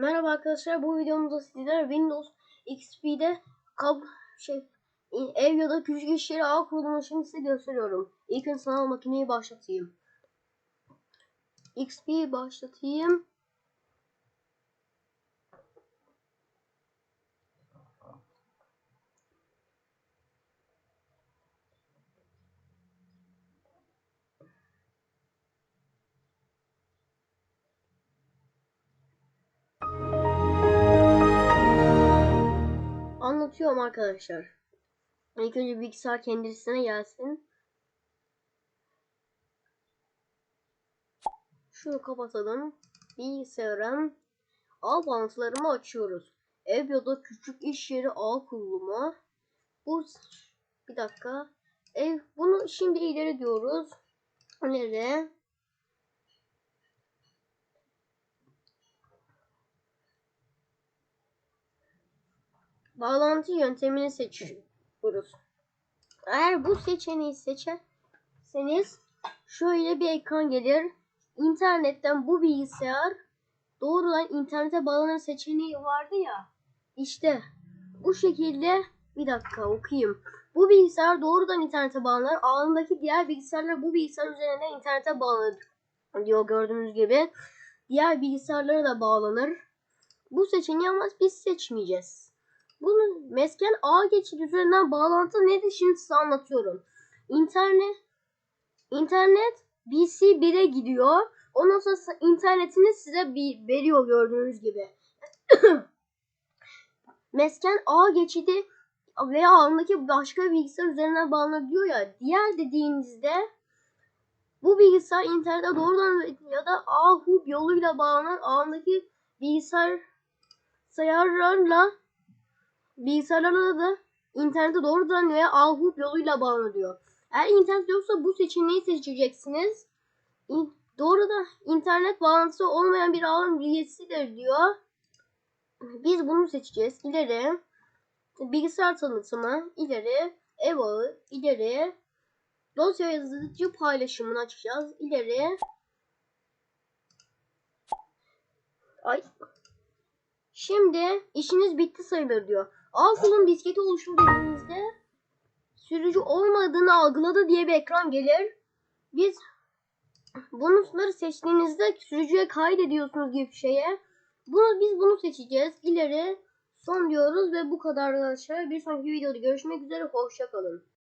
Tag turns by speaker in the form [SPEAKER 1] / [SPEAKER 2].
[SPEAKER 1] Merhaba arkadaşlar bu videomuzda sizler Windows XP'de kab şey ev ya da küçük iş yeri ağ kurulumunu size gösteriyorum. İlk önce sanal makineyi başlatayım. XP başlatayım. Anlatıyorum arkadaşlar. İlk önce bilgisayar kendisine gelsin. Şunu kapatalım. Bilgisayarın ağ bağlantılarını açıyoruz. Ev ya da küçük iş yeri ağ kurulumu. Bu bir dakika. Ev bunu şimdi ileri diyoruz. İleri. Bağlantı yöntemini seçiyoruz. Eğer bu seçeneği seçerseniz şöyle bir ekran gelir. İnternetten bu bilgisayar doğrudan internete bağlanan seçeneği vardı ya. İşte bu şekilde bir dakika okuyayım. Bu bilgisayar doğrudan internete bağlanır. Ağındaki diğer bilgisayarlar bu bilgisayar üzerinden internete bağlanır diyor gördüğünüz gibi. Diğer bilgisayarlara da bağlanır. Bu seçeneği ama biz seçmeyeceğiz. Bunun mesken ağ geçidi üzerinden bağlantı nedir şimdi size anlatıyorum. İnternet internet BC 1'e gidiyor. Ondan sonra internetini size bir veriyor gördüğünüz gibi. mesken ağ geçidi veya ağındaki başka bilgisayar üzerinden bağlanabiliyor ya. Diğer dediğinizde bu bilgisayar internete doğrudan ya da ağ hub yoluyla bağlanan ağındaki bilgisayar sayarlarla bilgisayarlarla da internete doğrudan veya Ahub yoluyla bağlanıyor. Eğer internet yoksa bu seçeneği seçeceksiniz. Doğrudan internet bağlantısı olmayan bir ağın üyesidir diyor. Biz bunu seçeceğiz. İleri bilgisayar tanıtımı, ileri ev ağı, ileri dosya yazıcı paylaşımını açacağız. İleri Ay. Şimdi işiniz bitti sayılır diyor. Alkulun disketi oluştur dediğinizde sürücü olmadığını algıladı diye bir ekran gelir. Biz bunları seçtiğinizde sürücüye kaydediyorsunuz gibi bir şeye. Bunu biz bunu seçeceğiz. İleri son diyoruz ve bu kadar arkadaşlar. Bir sonraki videoda görüşmek üzere. Hoşçakalın.